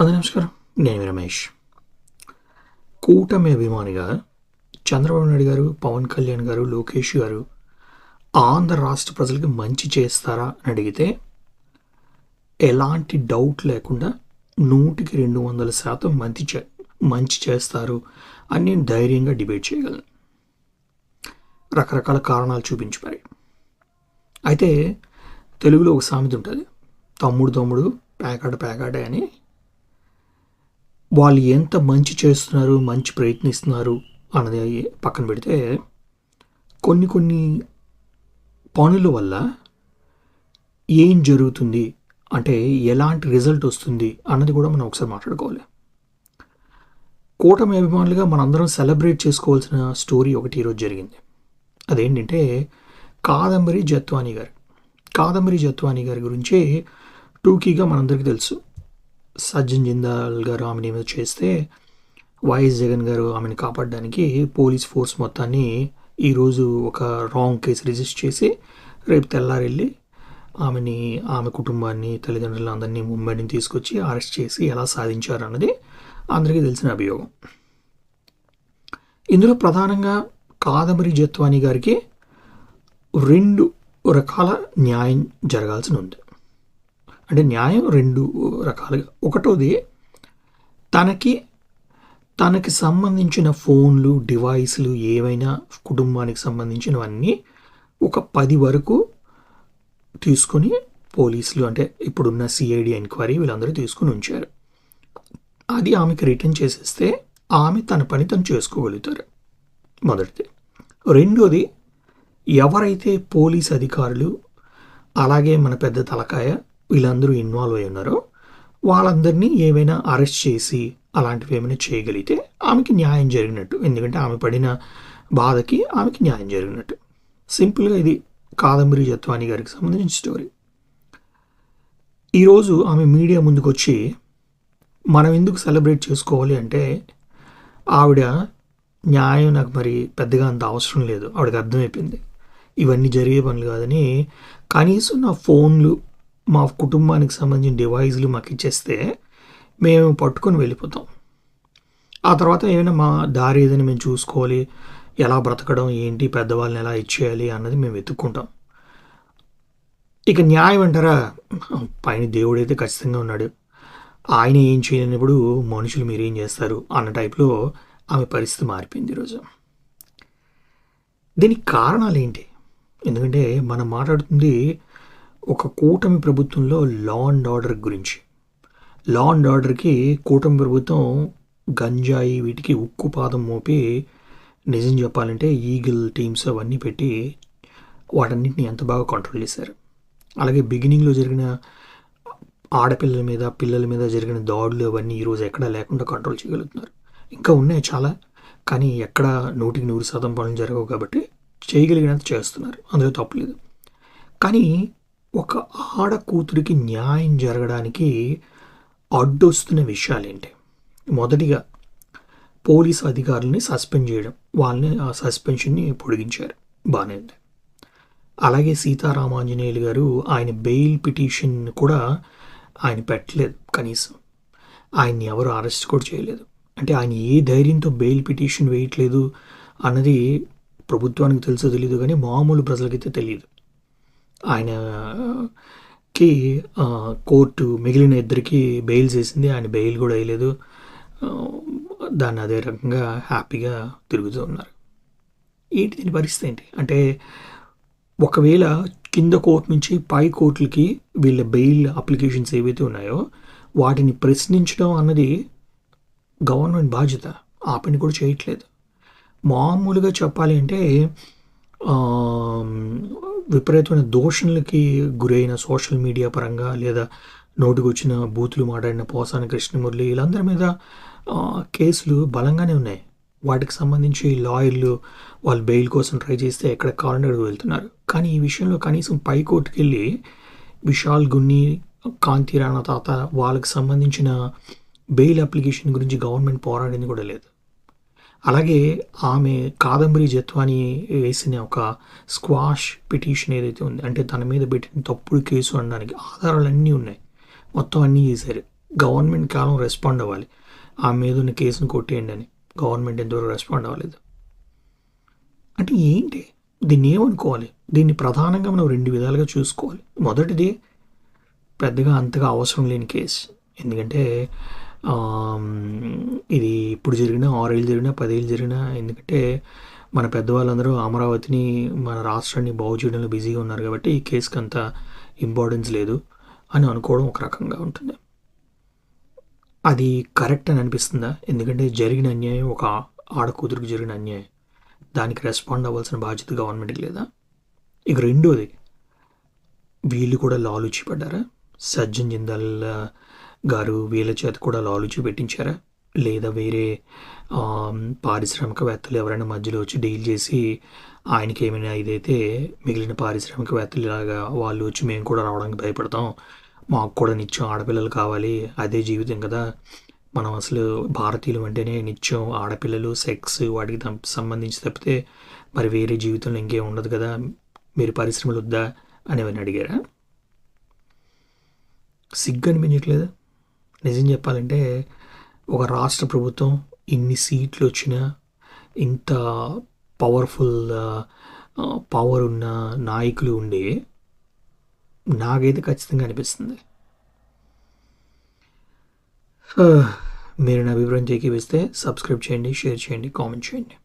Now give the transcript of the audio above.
అందరి నమస్కారం. నేను రమేష్. కూటమి అభిమానిగా చంద్రబాబు నాయుడు గారు పవన్ కళ్యాణ్ గారు లోకేష్ గారు ఆంధ్ర రాష్ట్ర ప్రజలకి మంచి చేస్తారా అని అడిగితే ఎలాంటి డౌట్ లేకుండా నూటికి రెండు వందల శాతం మంచి చే మంచి చేస్తారు అని నేను ధైర్యంగా డిబేట్ చేయగలను. రకరకాల కారణాలు చూపించి మరి. అయితే తెలుగులో ఒక సామెత ఉంటుంది. తమ్ముడు తమ్ముడు పేకాట పేకాటే అని వాళ్ళు ఎంత మంచి చేస్తున్నారు మంచి ప్రయత్నిస్తున్నారు అన్నది పక్కన పెడితే కొన్ని కొన్ని పనుల వల్ల ఏం జరుగుతుంది అంటే ఎలాంటి రిజల్ట్ వస్తుంది అన్నది కూడా మనం ఒకసారి మాట్లాడుకోవాలి. కూటమి అభిమానులుగా మనందరం సెలబ్రేట్ చేసుకోవాల్సిన స్టోరీ ఒకటి ఈరోజు జరిగింది. అదేంటంటే కాదంబరి జత్వాని గారు. కాదంబరి జత్వాని గారి గురించి టూకీగా మనందరికీ తెలుసు. సజ్జన్ జిందాల్ గారు ఆమెను మీద చేస్తే వైఎస్ జగన్ గారు ఆమెను కాపాడడానికి పోలీస్ ఫోర్స్ మొత్తాన్ని ఈరోజు ఒక రాంగ్ కేసు రిజిస్టర్ చేసి రేపు తెల్లారెళ్ళి ఆమెని ఆమె కుటుంబాన్ని తల్లిదండ్రులు అందరినీ ముంబైని తీసుకొచ్చి అరెస్ట్ చేసి ఎలా సాధించారు అన్నది అందరికీ తెలిసిన అభియోగం. ఇందులో ప్రధానంగా కాదంబరి జత్వాని గారికి రెండు రకాల న్యాయం జరగాల్సి ఉంది. అంటే న్యాయం రెండు రకాలుగా. ఒకటోది తనకి తనకి సంబంధించిన ఫోన్లు డివైస్లు ఏవైనా కుటుంబానికి సంబంధించినవన్నీ ఒక పది వరకు తీసుకొని పోలీసులు అంటే ఇప్పుడున్న సిఐడి ఎంక్వైరీ వీళ్ళందరూ తీసుకుని ఉంచారు. అది ఆమెకి రిటర్న్ చేసేస్తే ఆమె తన పని తను చేసుకోగలుగుతారు. మొదటిది. రెండోది ఎవరైతే పోలీస్ అధికారులు అలాగే మన పెద్ద తలకాయ వీళ్ళందరూ ఇన్వాల్వ్ అయి ఉన్నారో. వాళ్ళందరినీ ఏమైనా అరెస్ట్ చేసి అలాంటివి ఏమైనా చేయగలిగితే ఆమెకి న్యాయం జరిగినట్టు. ఎందుకంటే ఆమె పడిన బాధకి ఆమెకి న్యాయం జరిగినట్టు. సింపుల్గా ఇది కాదంబరి జత్వాని గారికి సంబంధించిన స్టోరీ ఈరోజు ఆమె మీడియా ముందుకు వచ్చి మనం ఎందుకు సెలబ్రేట్ చేసుకోవాలి అంటే ఆవిడ న్యాయం నాకు మరి పెద్దగా అంత అవసరం లేదు. ఆవిడకి అర్థమైపోయింది. ఇవన్నీ జరిగే పనులు కాదని కనీసం నా ఫోన్లు మా కుటుంబానికి సంబంధించిన డివైజ్లు మాకు ఇచ్చేస్తే మేము పట్టుకొని వెళ్ళిపోతాం. ఆ తర్వాత ఏమైనా మా దారి ఏదైనా మేము చూసుకోవాలి ఎలా బ్రతకడం ఏంటి పెద్దవాళ్ళని ఎలా ఇచ్చేయాలి అన్నది మేము వెతుక్కుంటాం. ఇక న్యాయం అంటారా? పైన దేవుడైతే ఖచ్చితంగా ఉన్నాడు. ఆయన ఏం చేయలేనప్పుడు మనుషులు మీరేం చేస్తారు అన్న టైప్లో ఆమె పరిస్థితి మారిపోయింది ఈరోజు దీనికి కారణాలు ఏంటి? ఎందుకంటే మనం మాట్లాడుతుంది ఒక కూటమి ప్రభుత్వంలో లా అండ్ ఆర్డర్ గురించి. లా అండ్ ఆర్డర్కి కూటమి ప్రభుత్వం గంజాయి వీటికి ఉక్కు పాదం మోపి నిజం చెప్పాలంటే ఈగిల్ టీమ్స్ అవన్నీ పెట్టి వాటన్నిటిని ఎంత బాగా కంట్రోల్ చేశారు. అలాగే బిగినింగ్లో జరిగిన ఆడపిల్లల మీద పిల్లల మీద జరిగిన దాడులు అవన్నీ ఈరోజు ఎక్కడా లేకుండా కంట్రోల్ చేయగలుగుతున్నారు. ఇంకా ఉన్నాయి చాలా కానీ ఎక్కడ నూటికి నూరు శాతం పనులు జరగవు కాబట్టి చేయగలిగినంత చేస్తున్నారు. అందులో తప్పలేదు కానీ ఒక ఆడ కూతురికి న్యాయం జరగడానికి అడ్డొస్తున్న విషయాలేంటి? మొదటిగా పోలీస్ అధికారులని సస్పెండ్ చేయడం వాళ్ళని ఆ సస్పెన్షన్ని పొడిగించారు. బాగానే ఉంది. అలాగే సీతారామాంజనేయులు గారు ఆయన బెయిల్ పిటిషన్ కూడా ఆయన పెట్టలేదు కనీసం. ఆయన్ని ఎవరు అరెస్ట్ కూడా చేయలేదు. అంటే ఆయన ఏ ధైర్యంతో బెయిల్ పిటిషన్ వేయట్లేదు అన్నది ప్రభుత్వానికి తెలుసో తెలియదు కానీ మామూలు ప్రజలకైతే తెలియదు ఆయనకి కోర్టు మిగిలిన ఇద్దరికి బెయిల్ చేసింది. ఆయన బెయిల్ కూడా వేయలేదు. దాన్ని అదే రకంగా హ్యాపీగా తిరుగుతూ ఉన్నారు. ఏంటి దీని పరిస్థితి ఏంటి? అంటే ఒకవేళ కింద కోర్టు నుంచి పై కోర్టులకి వీళ్ళ బెయిల్ అప్లికేషన్స్ ఏవైతే ఉన్నాయో వాటిని ప్రశ్నించడం అన్నది గవర్నమెంట్ బాధ్యత. ఆ పని కూడా చేయట్లేదు. మామూలుగా చెప్పాలి అంటే విపరీతమైన దోషణలకి గురైన సోషల్ మీడియా పరంగా లేదా నోటికి వచ్చిన బూతులు మాట్లాడిన పోసాని కృష్ణమురళి వీళ్ళందరి మీద కేసులు బలంగానే ఉన్నాయి. వాటికి సంబంధించి లాయర్లు వాళ్ళు బెయిల్ కోసం ట్రై చేస్తే ఎక్కడ కావాలంటే వెళ్తున్నారు. కానీ ఈ విషయంలో కనీసం పైకోర్టుకి వెళ్ళి విశాల్ గున్ని కాంతి రాణా తాత వాళ్ళకి సంబంధించిన బెయిల్ అప్లికేషన్ గురించి గవర్నమెంట్ పోరాడింది కూడా లేదు. అలాగే ఆమె కాదంబరి జత్వాని వేసిన ఒక స్క్వాష్ పిటిషన్ ఏదైతే ఉంది అంటే తన మీద పెట్టిన తప్పుడు కేసు అనడానికి ఆధారాలు అన్నీ ఉన్నాయి. మొత్తం అన్నీ చేశారు. గవర్నమెంట్ కాలం రెస్పాండ్ అవ్వాలి. ఆ మీద ఉన్న కేసును కొట్టేయండి అని గవర్నమెంట్ ఎంతవరకు రెస్పాండ్ అవ్వలేదు. అంటే ఏంటి? దీన్ని ఏమనుకోవాలి? దీన్ని ప్రధానంగా మనం రెండు విధాలుగా చూసుకోవాలి. మొదటిది పెద్దగా అంతగా అవసరం లేని కేసు. ఎందుకంటే ఇది ఇప్పుడు జరిగినా ఆరేళ్ళు జరిగినా పదేళ్ళు జరిగినా ఎందుకంటే మన పెద్దవాళ్ళందరూ అమరావతిని మన రాష్ట్రాన్ని బాగు చేయడంలో బిజీగా ఉన్నారు కాబట్టి ఈ కేసుకి అంత ఇంపార్టెన్స్ లేదు అని అనుకోవడం ఒక రకంగా ఉంటుంది. అది కరెక్ట్ అని అనిపిస్తుందా? ఎందుకంటే జరిగిన అన్యాయం ఒక ఆడకూతురికి జరిగిన అన్యాయం. దానికి రెస్పాండ్ అవ్వాల్సిన బాధ్యత గవర్నమెంట్కి లేదా? ఇక రెండోది వీళ్ళు కూడా లాలు పడ్డారా సజ్జన్ జిందాల్ గారు వీళ్ళ చేత కూడా లాలుచి పెట్టించారా లేదా వేరే పారిశ్రామికవేత్తలు ఎవరైనా మధ్యలో వచ్చి డీల్ చేసి ఆయనకి ఏమైనా ఇదైతే మిగిలిన పారిశ్రామికవేత్తలు ఇలాగా వాళ్ళు వచ్చి మేము కూడా రావడానికి భయపడతాం. మాకు కూడా నిత్యం ఆడపిల్లలు కావాలి. అదే జీవితం కదా. మనం అసలు భారతీయులు అంటేనే నిత్యం ఆడపిల్లలు సెక్స్ వాటికి సంబంధించి తప్పితే మరి వేరే జీవితంలో ఇంకేం ఉండదు కదా. మీరు పరిశ్రమలు వద్దా? అని ఎవరిని అడిగారా? సిగ్గు అనిపించట్లేదు? నిజం చెప్పాలంటే ఒక రాష్ట్ర ప్రభుత్వం ఇన్ని సీట్లు వచ్చినా ఇంత పవర్ఫుల్ పవర్ ఉన్న నాయకులు ఉండి నాకైతే ఖచ్చితంగా అనిపిస్తుంది. మీరు నా అభిప్రాయం చేకివిస్తే సబ్స్క్రైబ్ చేయండి షేర్ చేయండి కామెంట్ చేయండి.